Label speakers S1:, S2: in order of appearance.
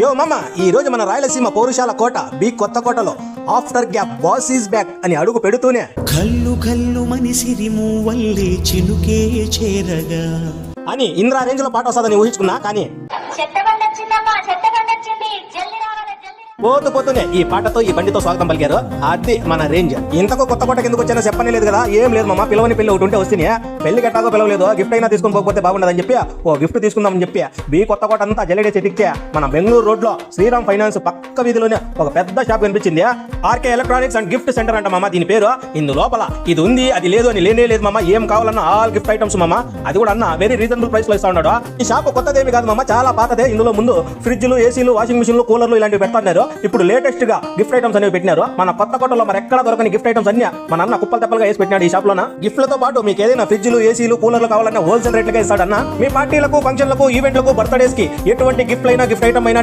S1: యో మమ్మ ఈ రోజు మన రాయలసీమ పౌరుషాల కోట బి కొత్త కోటలో. After gap boss is back అని అడుగు పెడుతూనే.
S2: కల్లు కల్లు మనిసిరి మూవల్లే చినుకే చేరగా.
S1: అని ఇంద్రా రేంజ్లో పాట వస్తుందని ఊహించుకున్నా కానీ
S3: చెత్త బండి వచ్చిందమ్మా చెత్త బండి వచ్చింది జల్ది రావాలి జల్ది రావాలి.
S1: పోతూ పోతూనే ఈ పాటతో ఈ బండితో స్వాగతం పలికారు. అది మన రేంజ్. ఇంతకు కొత్త కోట కిందకు వచ్చానో చెప్పనే లేదు కదా ఏం లేదు మామ పిలవని పెళ్ళి ఒకటి ఉంటే వస్తుంది పెళ్ళి కట్టాకో పిలవలేదు. గిఫ్ట్ అయినా తీసుకొని పోకపోతే బాగుండదని చెప్పి ఓ గిఫ్ట్ తీసుకుందామని చెప్పి బీ కొత్త కోట అంతా జల్లెడే ఎతికితే మన బెంగళూరు రోడ్లో శ్రీరామ్ ఫైనాన్స్ పక్క వీధిలోనే ఒక పెద్ద షాప్ కనిపించింది. RK electronics and gift centre అంట మామ దీని పేరు. ఇందు లోపల ఇది ఉంది అది లేదు అని లేనే లేదు మామ ఏం కావాలన్నా ఆల్ గిఫ్ట్ ఐటమ్స్ మామ. అది కూడా అన్న వెరీ రీజనబుల్ ప్రైస్లో ఇస్తా ఉన్నాడు. ఈ షాప్ కొత్తదేమి కాదు మామ చాలా పాతదే. ఇందులో ముందు ఫ్రిడ్జ్లు ఏసీలు వాషింగ్ మిషన్లు కూలర్లు ఇలాంటివి పెడుతున్నారు. ఇప్పుడు లేటెస్ట్గా గిఫ్ట్ ఐటమ్స్ అనేవి పెట్టినారు. మన కొత్త కోటలో మరి ఎక్కడ దొరకని గిఫ్ట్ ఐటమ్స్ అన్ని మన అన్న కుప్పలు తెప్పలుగా వేసి పెట్టినాడు ఈ షాప్ లోన. గిఫ్ట్లతో పాటు మీకు ఏదైనా ఫ్రిడ్జ్లు ఏసీలు కూలర్లు కావాలన్నా హోల్సేల్ రేట్లుగా ఇస్తాడన్న. మీ పార్టీలకు ఫంక్షన్లకు ఈవెంట్లకు బర్త్డేస్కి ఎటువంటి గిఫ్ట్ అయినా గిఫ్ట్ ఐటమ్ అయినా